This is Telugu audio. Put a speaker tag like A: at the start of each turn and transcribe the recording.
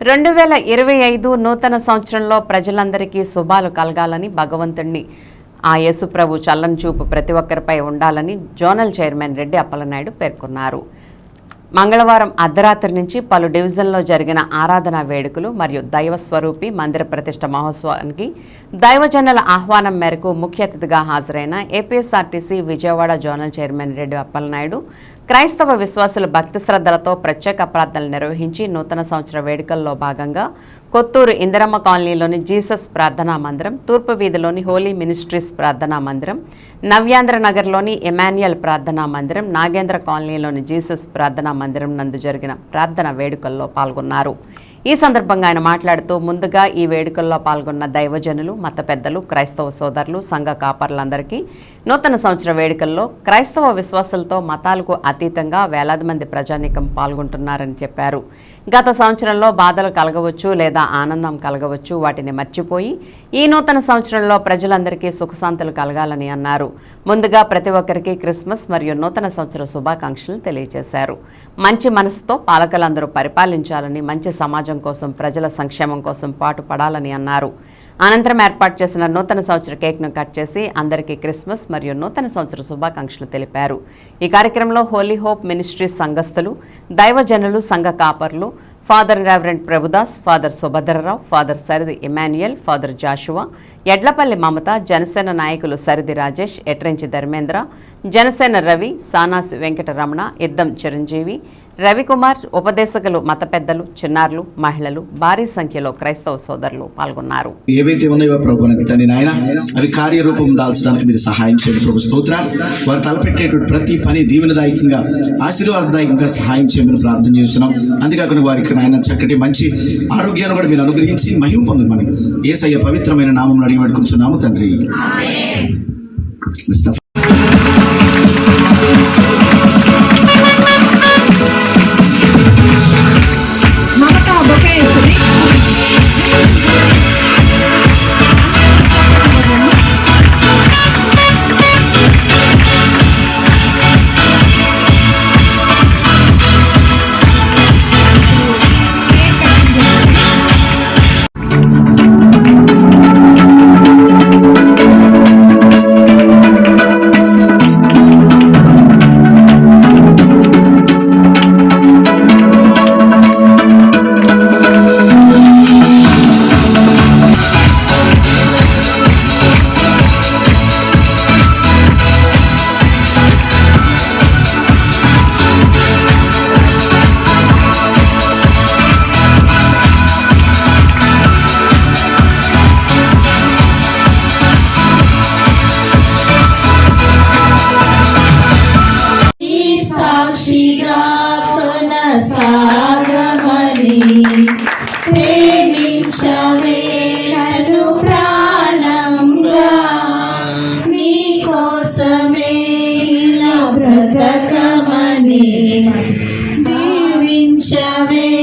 A: రెండు వేల ఇరవై ఐదు నూతన సంవత్సరంలో ప్రజలందరికీ శుభాలు కలగాలని భగవంతుణ్ణి ఆ యేసుప్రభు చల్లని చూపు ప్రతి ఒక్కరిపై ఉండాలని జోనల్ చైర్మన్ రెడ్డి అప్పలనాయుడు పేర్కొన్నారు. మంగళవారం అర్ధరాత్రి నుంచి పలు డివిజన్లో జరిగిన ఆరాధనా వేడుకలు మరియు దైవ స్వరూపి మందిర ప్రతిష్ట మహోత్సవానికి దైవజనుల ఆహ్వానం మేరకు ముఖ్య అతిథిగా హాజరైన APSRTC Vijayawada zonal chairman Reddy Appalanaidu క్రైస్తవ విశ్వాసులు భక్తి శ్రద్ధలతో ప్రత్యేక ప్రార్థనలు నిర్వహించి నూతన సంవత్సర వేడుకల్లో భాగంగా కొత్తూరు ఇందిరమ్మ కాలనీలోని జీసస్ ప్రార్థనా మందిరం తూర్పు వీధిలోని హోలీ మినిస్ట్రీస్ ప్రార్థనా మందిరం నవ్యాంధ్ర నగర్లోని ఎమాన్యుయల్ ప్రార్థనా మందిరం నాగేంద్ర కాలనీలోని జీసస్ ప్రార్థనా మందిరం నందు జరిగిన ప్రార్థన వేడుకల్లో పాల్గొన్నారు. ఈ సందర్భంగా ఆయన మాట్లాడుతూ ముందుగా ఈ వేడుకల్లో పాల్గొన్న దైవజనులు మత పెద్దలు క్రైస్తవ సోదరులు సంఘ కాపర్లందరికీ నూతన సంవత్సర వేడుకల్లో క్రైస్తవ విశ్వాసులతో మతాలకు అతీతంగా వేలాది మంది ప్రజానీకం పాల్గొంటున్నారని చెప్పారు. గత సంవత్సరంలో బాధలు కలగవచ్చు లేదా ఆనందం కలగవచ్చు వాటిని మర్చిపోయి ఈ నూతన సంవత్సరంలో ప్రజలందరికీ సుఖశాంతులు కలగాలని అన్నారు. ముందుగా ప్రతి ఒక్కరికి క్రిస్మస్ మరియు నూతన సంవత్సర శుభాకాంక్షలు తెలియజేశారు. మంచి మనసుతో పాలకులందరూ పరిపాలించాలని మంచి సమాజం కోసం ప్రజల సంక్షేమం కోసం పాటుపడాలని అన్నారు. అనంతరం ఏర్పాటు చేసిన నూతన సంవత్సర కేక్ను కట్ చేసి అందరికీ క్రిస్మస్ మరియు నూతన సంవత్సర శుభాకాంక్షలు తెలిపారు. ఈ కార్యక్రమంలో హోలీ హోప్ మినిస్ట్రీస్ సంఘస్థులు దైవజనులు సంఘ కాపర్లు father reverend Prabhudas father Subhadrarao father Saridi Emmanuel father Joshua Edlapalli Mamata Janasena నాయకులు సరిది రాజేష్ ఎట్రెంచి ధర్మేంద్ర జనసేన రవి సానాసి వెంకటరమణ ఇద్దం చిరంజీవి రవికుమార్ ఉపదేశకులు మత పెద్దలు చిన్నారులు మహిళలు భారీ సంఖ్యలో క్రైస్తవ సోదరులు పాల్గొన్నారు.
B: ఏవైతే ఉన్నాయో ప్రభు అని నాయన అవి కార్యరూపం దాల్చడానికి మీరు సహాయం చేయండి ప్రభు స్తోత్రాలు. వారు తలపెట్టేటువంటి ప్రతి పని దీవెనదాయకంగా ఆశీర్వాదదాయకంగా సహాయం చేయమని ప్రార్థన చేస్తున్నాం. అంతేకాకుండా వారికి నాయన చక్కటి మంచి ఆరోగ్యాన్ని కూడా మీరు అనుగ్రహించి మహిమ పొందమని ఏసయ్య పవిత్రమైన నామం అడిగి పెట్టుకుంటున్నాము తండ్రి.
C: ప్రేమించవే నన్ను ప్రాణంగా నీ కోసమే ఇలా బ్రతకమని దీవించవే.